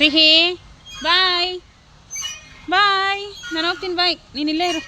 ಸಿಹಿ ಬಾಯ್ ಬಾಯ್ ನಾನು ಹೋಗ್ತೀನಿ ಬಾಯ್ ನೀನು ಇಲ್ಲೇ ಇರು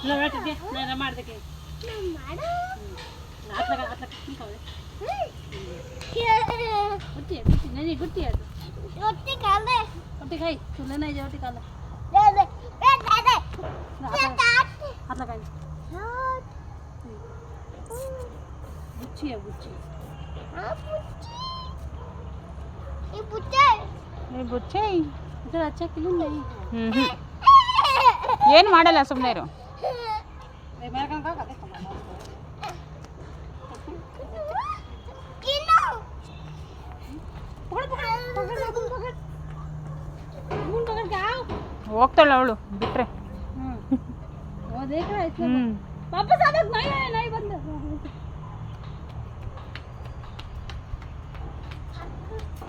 ಇಲ್ಲ ಬೇಟಿದ್ದೆ ये ಏನು ಮಾಡಲ್ಲ ಸುಮ್ಮನೆ ಇರು ಹೋಗ್ತಾಳೆ ಅವಳು ಬಿಟ್ರೆ ಹ್ಞೂ ಓದೇ ಆಯ್ತು ವಾಪಸ್ ನಾಯಿ ಬಂದ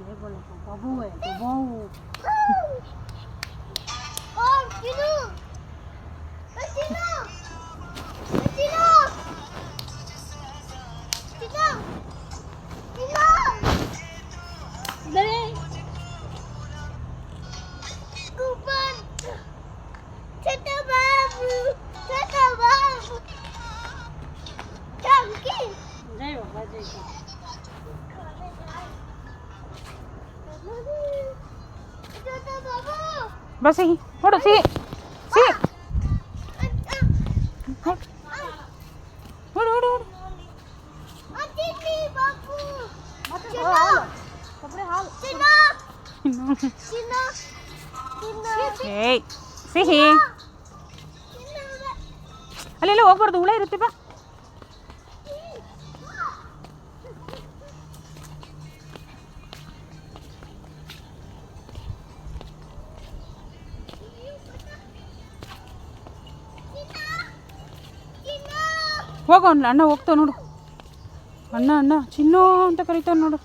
ładnie, bo lepiej powołę, બસ અહીં થોડું see see Hey, see here. ಹೋಗು ಅವ್ನು ಅಣ್ಣ ಹೋಗ್ತಾವ ನೋಡು. ಅಣ್ಣ ಅಣ್ಣ ಚಿನ್ನೋ ಅಂತ ಕರಿತಾವ ನೋಡು.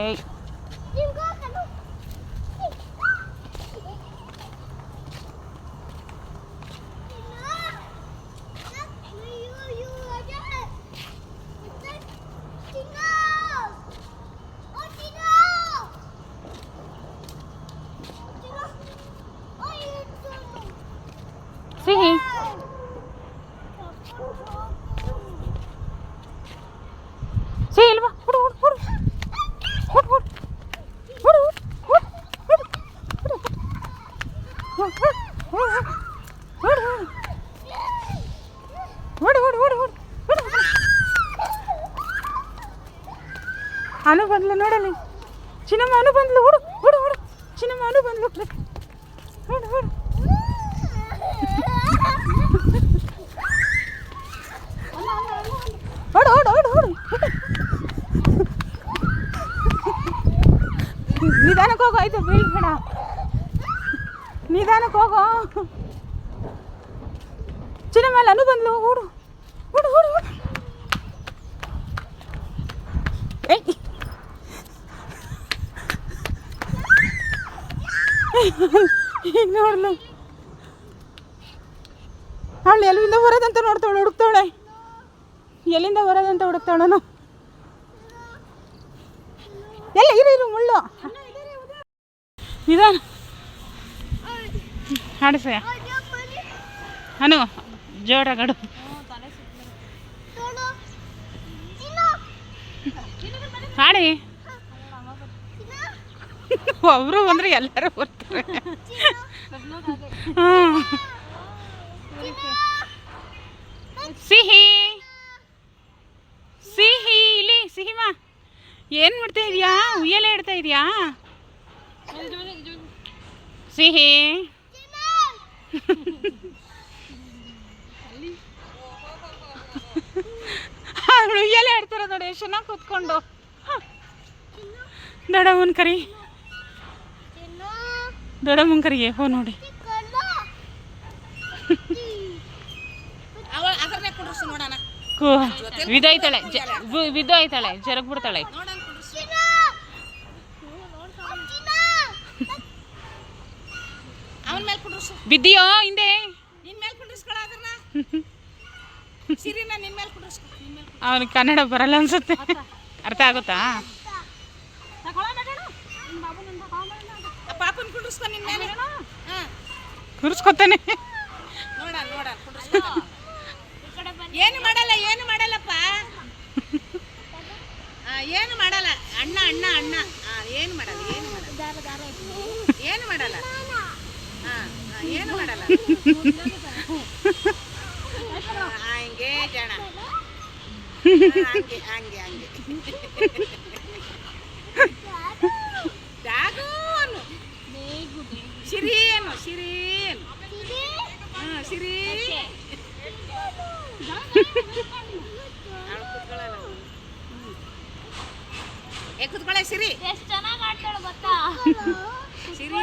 ಏಯ್. అనుబంధులు నోడని. చిన్నమ్మ అనుబంధులు ఊడు ఊడు ఊడు చిన్నమ్మ అనుబంధులు ఊడు ఊడు ఓడు ఓడు ఓడు ఓడు నిదాన కోకో అయితే బీల్ కూడా. నిదాన కోకో. చిన్నమ్మ అనుబంధులు ఊడు ఊడు ఊడు ఊడు ఏయ్. ನೋಡ್ಲು. ಅವಳು ಎಲ್ಲಿಂದ ಬರೋದಂತ ನೋಡ್ತಾವಳು, ಹುಡುಕ್ತಾವಳೆ? ಎಲ್ಲಿಂದ ಬರೋದಂತ ಹುಡುಕ್ತಾವಳನು ಎಲ್ಲ, ಇರು ಇರು, ಮುಳ್ಳು. ನಿಧಾನ. ಹಾಡಿಸಯ ಅನು ಜೋರಾಗಡು ಹಾಡಿ ಒಬ್ರು ಬಂದ್ರೆ ಎಲ್ಲರೂ ಬರ್ತಾರೆ. ಸಿಹಿ. ಸಿಹಿ, ಇಲ್ಲಿ ಸಿಹಿಮಾ ಏನು ಮಾಡ್ತಾ ಇದೀಯಾ? ಉಯ್ಯಲೆ ಇಡ್ತಾ ಇದೀಯಾ? ಸಿಹಿ. ಉಯ್ಯಲೆ ಆಡ್ತಾರ ನೋಡಿ ಎಷ್ಟು ಚೆನ್ನಾಗಿ ಕೂತ್ಕೊಂಡು. ದೊಡ್ಡಮ್ಮನ ಕರಿ. ದೊಡ್ಡಮ್ಮನ ಮುಂಕರಿಗೆ ಹೋ ನೋಡಿ. ವಿದೋಯ್ತಾಳೆ ವಿದೋಯ್ತಾಳೆ ಜರಗ್ ಬಿಡ್ತಾಳೆ ಬಿದ್ದಿಯೋ ಹಿಂದೆ? ಅವನಿಗೆ ಕನ್ನಡ ಬರಲ್ಲ ಅನ್ಸುತ್ತೆ. ಅರ್ಥ ಆಗುತ್ತಾ? ಪಾಪನ್ ಕುಡಿಸ್ಕೊ ನಿನ್ ಮೇಲೆ ಹಾ ಕುರ್ಸ್ಕೊತಾನೆ ನೋಡ ನೋಡ ಏನು ಮಾಡಲ್ಲ ಏನು ಮಾಡಲ್ಲಪ್ಪ? ಆ, ಏನು ಮಾಡಲ್ಲ. ಅಣ್ಣ ಅಣ್ಣ ಅಣ್ಣ. ಆ, ಏನು ಮಾಡಲ್ಲ ಏನು ಮಾಡಲ್ಲ. ಏನು ಮಾಡಲ್ಲ? ಹಾ ಹಾ, ಏನು ಮಾಡಲ್ಲ? ಆ, ಹಂಗೆ ಜನ. ಹಾ, ಹಂಗೆ ಹಂಗೆ ಹಂಗೆ. ಅನ್ನು ಹಾ ಸಿರಿ ಏ ಕೂತ್ಕೊಳ್ಳೆ ಸಿರಿ ಎಷ್ಟು ಚೆನ್ನಾಗಿ ಆಡ್ತಾಳೆ ಗೊತ್ತಾ? ಸಿರಿ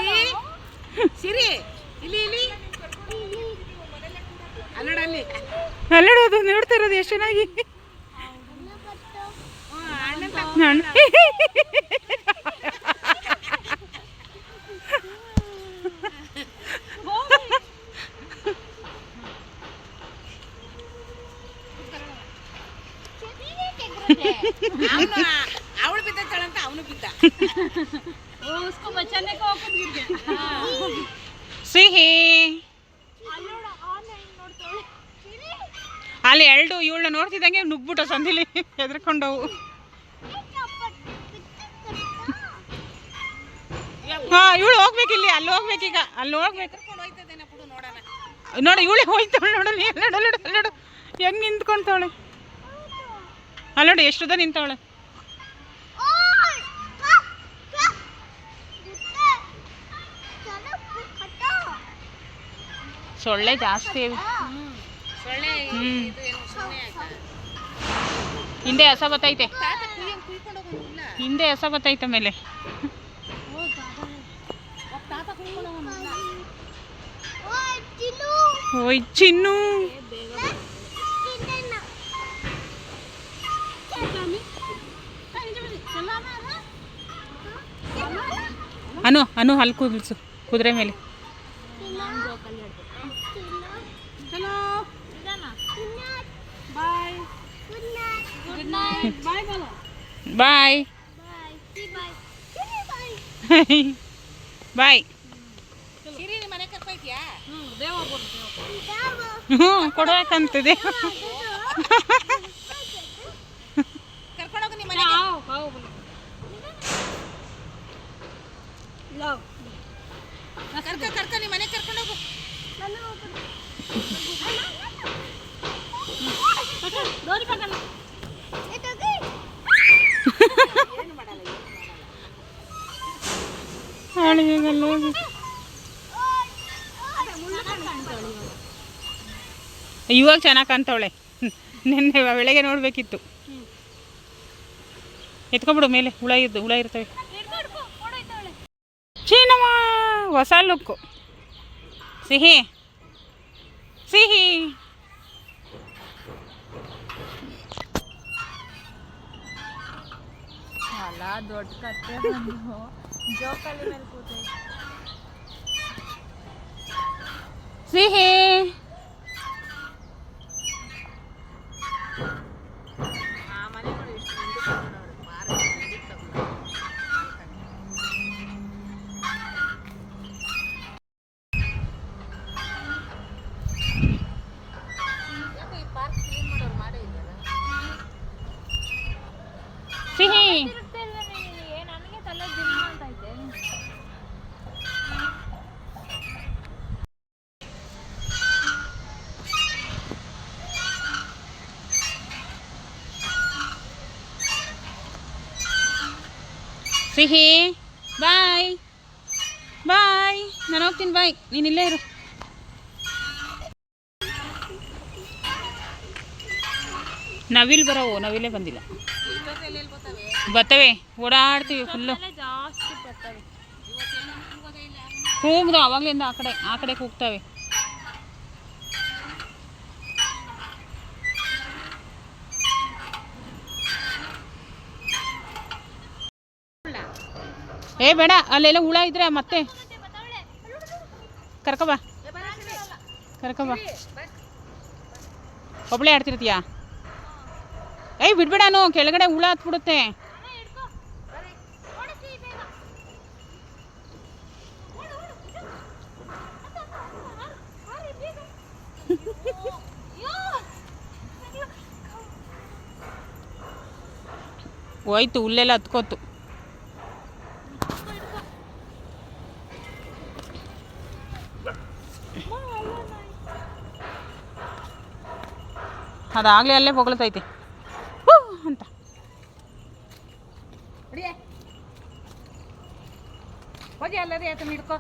ಸಿರಿ ಇಲ್ಲಿ ಇಲ್ಲಿ. ಅಲ್ಲೋಡ ಅಲ್ಲಿ. ಅಲ್ಲೋದು ನೋಡ್ತಾ ಇರೋದು ಎಷ್ಟು ಚೆನ್ನಾಗಿ. ಹ್ಞೂ ಅಣ್ಣನ ನಾನು ಅವನು ಅವಳು ಬಿದ್ದಾಳಂತ ಅವನು ಬಿದ್ದ. ಸಿಹಿ. ಅಲ್ಲಿ ಎರಡು ಇವಳನ್ನ ನೋಡ್ತಿದ್ದಂಗೆ ನುಗ್ಬಿಟ್ಟು ಸಂದಿಲಿ ಹೆದರ್ಕೊಂಡವು. ಹಾ ಇವಳು ಹೋಗ್ಬೇಕಿಲ್ಲಿ ಅಲ್ಲಿ ಹೋಗ್ಬೇಕೀಗ ಅಲ್ಲಿ ಹೋಗ್ಬೇಕು. ನೋಡಿ ಇವಳೆ ಹೋಯ್ತಾಳೆ ನೋಡಲಿ ಎಲ್ಲೋಡು ಹೆಂಗೆ ಹೆಂಗ್ ನೋಡಿ ಎಷ್ಟುದ ನಿಂತವಳೆ. ಸೊಳ್ಳೆ ಜಾಸ್ತಿ ಹಿಂದೆ ಹಸ ಬತ್ತೈತೆ. ಹಿಂದೆ ಹಸ ಬತ್ತೈತೆ ಮೇಲೆ ಓಯ್ ಚಿನ್ನು. ಅನು ಅನು ಅಲ್ಲಿ ಕೂದಿಲ್ಸು ಕುದುರೆ ಮೇಲೆ. ಚಲೋ ಬಾಯ್ ಬಾಯ್ ಬಾಯ್ ಹ್ಞೂ ಕೊಡಬೇಕಂತಿದೆ. ಕರ್ಕೊಂಡು ಹೋಗು ನಿಮ್ಮ ಮನೆಗೆ. ಲವ್ ಕರ್ಕ ಕರ್ಕ. ಕರ್ಕೊಂಡು ಹೋಗು. ಇವಾಗ ಚೆನ್ನಾಗಿ ಕಾಣ್ತಾವಳೆ. ನಿನ್ನೆ ಬೆಳಗ್ಗೆ ನೋಡ್ಬೇಕಿತ್ತು. ಎತ್ಕೊಬಿಡು ಮೇಲೆ ಹುಳ ಇದ್ದು ಹುಳ ಇರ್ತವೆ. ಹೊಸ ಲುಕ್ಕು ಸಿಹಿ. ಸಿಹಿ. ಅಲ್ಲ ದೊಡ್ಡ ಕತ್ತೆ ಬಂದು. ಜೋಕಾಲಿ ಮೇಲೆ ಕೂತೈತೆ ಸಿಹಿ. ಸಿಹಿ. ಸಿಹಿ. ಬಾಯ್. ಬಾಯ್. ನಾನು ಹೋಗ್ತೀನಿ ಬಾಯ್. ನೀನು ಇಲ್ಲೇ ಇರು. ನವಿಲ್ ಬರೋವು ನವಿಲೇ ಬಂದಿಲ್ಲ. ಬರ್ತವೆ. ಓಡಾಡ್ತೀವಿ ಫುಲ್ಲು ಜಾಸ್ತಿ ಬರ್ತವೆ ಅವಾಗಲಿಂದ ಆ ಕಡೆ ಆ ಕಡೆ ಕೂಗ್ತವೆ ಏ, ಬೇಡ, ಅಲ್ಲೆಲ್ಲ ಹುಳ ಇದ್ರೆ ಮತ್ತೆ ಕರ್ಕೊಬಾ ಕರ್ಕೊಬಾ ಒಬ್ಳೆ ಆಡ್ತಿರ್ತೀಯಾ? ಏಯ್ ಬಿಡ್ಬೇಡಾನು ಕೆಳಗಡೆ ಹುಳ ಹತ್ಬಿಡುತ್ತೆ. ಹೋಯ್ತು ಹುಲ್ಲೆಲ್ಲ ಹತ್ಕೋತು. ಅದಾಗಲೇ ಅಲ್ಲೇ ಹೊಗಳ್ತೈತೆ ಹೂ ಅಂತ ಆತನ ಹಿಡ್ಕೊ.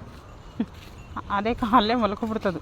ಅದೇ ಕಾಲೇ ಮಲ್ಕೊಬಿಡ್ತದು.